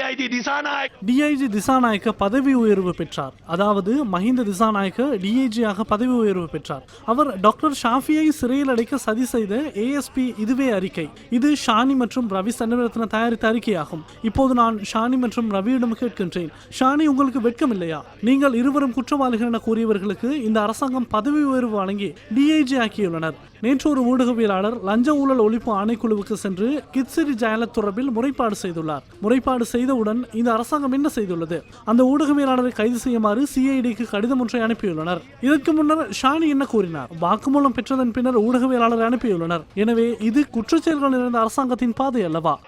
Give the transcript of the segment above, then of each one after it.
DIG Dissanayake. DIG Dissanayake பதவி உயர்வு பெற்றார். அதாவது மஹிந்த திசாநாயக்க டிஐஜியாக பதவி உயர்வு பெற்றார். அவர் டாக்டர் ஷாஃபியை சிறையில் அடைக்க சதி செய்த ஏஎஸ்பி இதுவே அறிக்கை. இது ஷானி மற்றும் ரவி சன்னரத்ன தயாரித்த அறிக்கையாகும். இப்போது நான் ஷானி மற்றும் ரவியிடம் கேட்கின்றேன். ஷானி உங்களுக்கு வெட்கம் இல்லையா? நீங்கள் இருவரும் குற்றவாளிகள் என கூறியவர்களுக்கு இந்த அரசாங்கம் பதவி உயர்வு வழங்கி டிஐஜி ஆக்கியுள்ளனர். நேற்று ஒரு ஊடகவியலாளர் லஞ்ச ஊழல் ஒழிப்பு ஆணைக்குழுவுக்கு சென்று கித்சிரி ஜெயலலிதா தொடர்பில் முறைப்பாடு செய்துள்ளார். முறைப்பாடு செய்த செய்தவுடன் இந்த அரசாங்கம் என்ன செய்துள்ளது? அந்த ஊடகவியலாளரை கைது செய்யுமாறு சிஐடிக்கு கடிதம் ஒன்றை அனுப்பியுள்ளனர். இதற்கு முன்னர் ஷானி என்ன கூறினார்? வாக்குமூலம் பெற்றதன் பின்னர் ஊடகவியலாளரை அனுப்பியுள்ளனர். எனவே இது குற்றச்செயல்கள் நிறைந்த அரசாங்கத்தின் பாதை அல்லவா?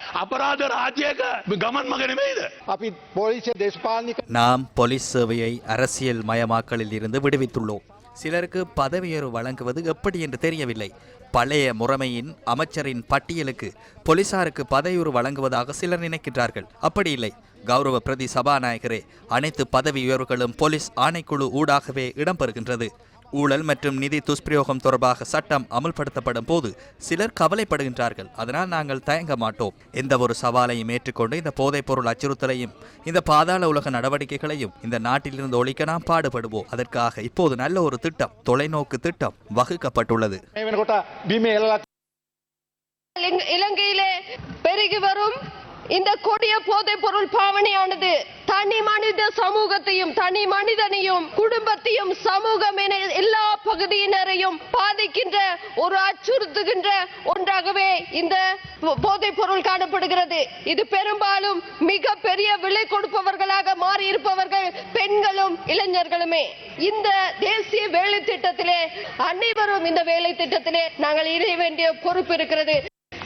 நாம் போலீஸ் சேவையை அரசியல் மயமாக்கலில் இருந்து விடுவித்துள்ளோம். சிலருக்கு பதவியுயர்வு வழங்குவது எப்படி என்று தெரியவில்லை. பழைய முறைமையின் அமைச்சரின் பட்டியலுக்கு போலீசாருக்கு பதவியுயர்வு வழங்குவதாக சிலர் நினைக்கின்றார்கள். அப்படி இல்லை. கௌரவ பிரதி சபாநாயகரே அனைத்து பதவி உயர்வுகளும் போலீஸ் ஆணைக்குழு ஊடாகவே இடம்பெறுகின்றது. ஊழல் மற்றும் நிதி துஷ்பிரயோகம் தொடர்பாக சட்டம் அமல்படுத்தப்படும் போது சிலர் கவலைப்படுகின்றார்கள். அதனால் நாங்கள் தயங்க மாட்டோம். எந்த ஒரு சவாலையும் ஏற்றுக்கொண்டு இந்த போதைப் பொருள் அச்சுறுத்தலையும் இந்த பாதாள உலக நடவடிக்கைகளையும் இந்த நாட்டிலிருந்து ஒழிக்க நாம் பாடுபடுவோம். அதற்காக இப்போது நல்ல ஒரு திட்டம் தொலைநோக்கு திட்டம் வகுக்கப்பட்டுள்ளது. இலங்கையிலே பெருகி வரும் இந்த கொடிய போதைப் பொருள் பாவனையானது. தனி மனித சமூகத்தையும் தனி மனிதனையும் குடும்பத்தையும் சமூகம் என எல்லா பகுதியினரையும் பாதிக்கின்ற ஒரு அச்சுறுத்துகின்ற ஒன்றாகவே இந்த போதைப் பொருள் காணப்படுகிறது. இது பெரும்பாலும் மிக பெரிய விலை கொடுப்பவர்களாக மாறி இருப்பவர்கள் பெண்களும் இளைஞர்களுமே. இந்த தேசிய வேலை திட்டத்திலே அனைவரும் இந்த வேலை திட்டத்திலே நாங்கள் இணைய வேண்டிய பொறுப்பு இருக்கிறது.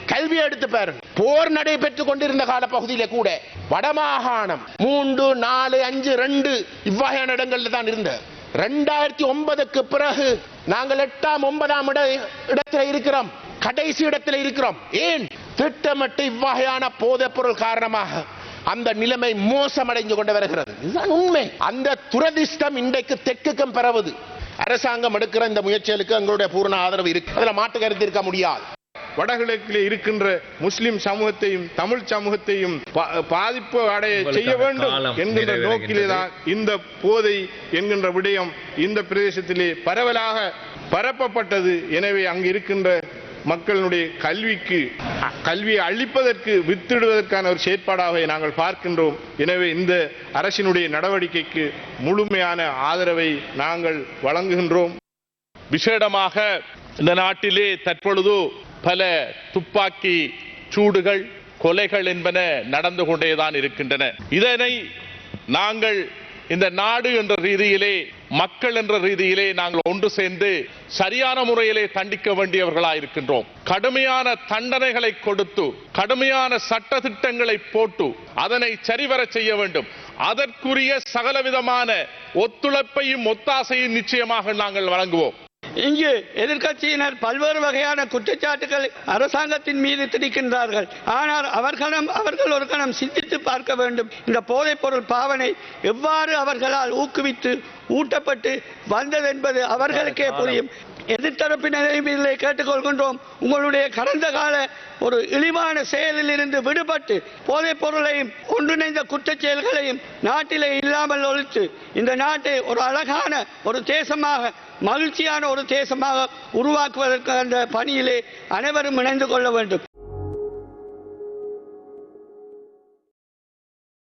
கல்வி எடுத்து பாருங்க போர் நடைபெற்றுக் கொண்டிருந்த கால பகுதியில கூட வடமாகாணம் மூன்று நாலு அஞ்சு ரெண்டு இவ்வகையான இடங்கள்ல தான் இருந்த. ரெண்டாயிரத்தி ஒன்பதுக்கு பிறகு நாங்கள் எட்டாம் ஒன்பதாம் இட இடத்துல இருக்கிறோம். கடைசி இடத்துல இருக்கிறோம். ஏன்? திட்டமிட்டு இவ்வகையான போதைப் பொருள் காரணமாக அந்த நிலைமை மோசமடைந்து கொண்டு வருகிறது. இதுதான் உண்மை. அந்த துரதிர்ஷ்டம் இன்றைக்கு தெற்குக்கும் பரவுது. அரசாங்கம் எடுக்கிற இந்த முயற்சிகளுக்கு எங்களுடைய பூர்ண ஆதரவு இருக்கு. அதுல மாற்று கருத்து இருக்க முடியாது. வடகிழக்கிலே இருக்கின்ற முஸ்லிம் சமூகத்தையும் தமிழ் சமூகத்தையும் பாதிப்பு அடைய செய்ய வேண்டும் என்கின்ற நோக்கிலே தான் இந்த போதை என்கின்ற விடயம் இந்த பிரதேசத்திலே பரவலாக பரப்பப்பட்டது. எனவே அங்கு இருக்கின்ற மக்களுடைய கல்விக்கு கல்வியை அழிப்பதற்கு வித்திடுவதற்கான ஒரு செயற்பாடாக நாங்கள் பார்க்கின்றோம். எனவே இந்த அரசினுடைய நடவடிக்கைக்கு முழுமையான ஆதரவை நாங்கள் வழங்குகின்றோம். விசேடமாக இந்த நாட்டிலே தற்பொழுது பல துப்பாக்கி சூடுகள் கொலைகள் என்பன நடந்து கொண்டேதான் இருக்கின்றன. இதனை நாங்கள் இந்த நாடு என்ற ரீதியிலே மக்கள் என்ற ரீதியிலே நாங்கள் ஒன்று சேர்ந்து சரியான முறையிலே தண்டிக்க வேண்டியவர்களாக இருக்கின்றோம். கடுமையான தண்டனைகளை கொடுத்து கடுமையான சட்ட திட்டங்களை போட்டு அதனை சரிவர செய்ய வேண்டும். அதற்குரிய சகலவிதமான ஒத்துழைப்பையும் ஒத்தாசையும் நிச்சயமாக நாங்கள் வழங்குவோம். இங்கு எதிர்க்கட்சியினர் பல்வேறு வகையான குற்றச்சாட்டுகள் அரசாங்கத்தின் மீது திணிக்கின்றார்கள். ஆனால் அவர்களும் அவர்கள் ஒரு கணம் சிந்தித்து பார்க்க வேண்டும். இந்த போதைப் பொருள் பாவனை எவ்வாறு அவர்களால் ஊக்குவித்து ஊட்டப்பட்டு வந்தது என்பது அவர்களுக்கே புரியும். எதிர்த்தரப்பினரையும் இதில் கேட்டுக்கொள்கின்றோம். உங்களுடைய கடந்த கால ஒரு இழிவான செயலில் இருந்து விடுபட்டு போதைப் பொருளையும் ஒன்றிணைந்த குற்றச் செயல்களையும் நாட்டிலே இல்லாமல் ஒழித்து இந்த நாட்டை ஒரு அழகான ஒரு தேசமாக மகிழ்ச்சியான ஒரு தேசமாக உருவாக்குவதற்கு அந்த பணியிலே அனைவரும் இணைந்து கொள்ள வேண்டும்.